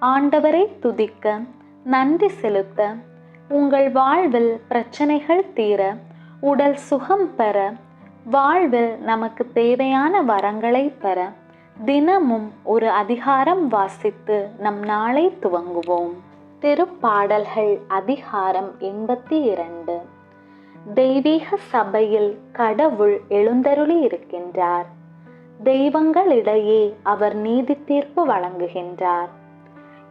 ஆண்டவரை துதிக்க நன்றி செலுத்த உங்கள் வாழ்வில் பிரச்சனைகள் தீர உடல் சுகம் பெற வாழ்வில் நமக்கு தேவையான வரங்களை பெற தினமும் ஒரு அதிகாரம் வாசித்து நம் நாளை துவங்குவோம். திருப்பாடல்கள் அதிகாரம் எண்பத்தி இரண்டு. தெய்வீக சபையில் கடவுள் எழுந்தருளி இருக்கின்றார். தெய்வங்களிடையே அவர் நீதி தீர்ப்பு வழங்குகின்றார்.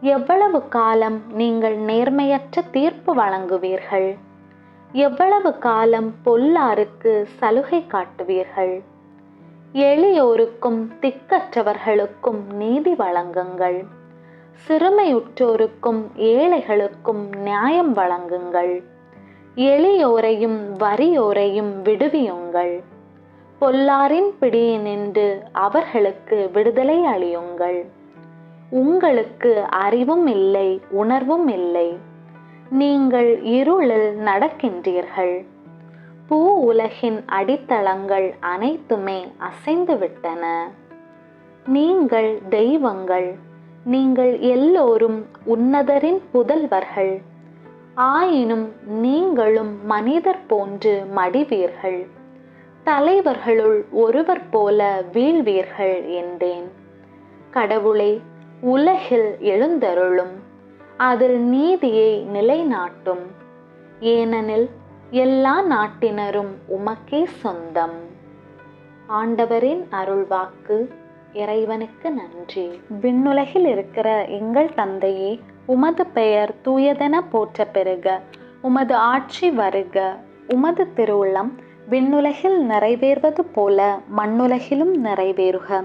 எவ்வளவு காலம் நீங்கள் நேர்மையற்ற தீர்ப்பு வழங்குவீர்கள்? எவ்வளவு காலம் பொல்லாருக்கு சலுகை காட்டுவீர்கள்? எளியோருக்கும் திக்கற்றவர்களுக்கும் நீதி வழங்குங்கள். சிறுமையுற்றோருக்கும் ஏழைகளுக்கும் நியாயம் வழங்குங்கள். எளியோரையும் வறியோரையும் விடுவியுங்கள். பொல்லாரின் பிடியினின்று அவர்களுக்கு விடுதலை அளியுங்கள். உங்களுக்கு அறிவும் இல்லை உணர்வும் இல்லை. நீங்கள் இருளில் நடக்கின்றீர்கள். பூ உலகின் அடித்தளங்கள் அனைத்துமே அசைந்துவிட்டன. நீங்கள் தெய்வங்கள் நீங்கள் எல்லோரும் உன்னதரின் புதல்வர்கள். ஆயினும் நீங்களும் மனிதர் போன்று மடிவீர்கள். தலைவர்களுள் ஒருவர் போல வீழ்வீர்கள் என்றேன். கடவுளே உலகில் எழுந்தருளும். அதில் நீதியை நிலைநாட்டும். ஏனெனில் எல்லா நாட்டினரும் உமக்கே சொந்தம். ஆண்டவரின் அருள்வாக்கு இறைவனுக்கு நன்றி. விண்ணுலகில் இருக்கிற எங்கள் தந்தையே உமது பெயர் தூயதென போற்ற பெருக உமது ஆட்சி வருக. உமது திருவுள்ளம் விண்ணுலகில் நிறைவேறுவது போல மண்ணுலகிலும் நிறைவேறுக.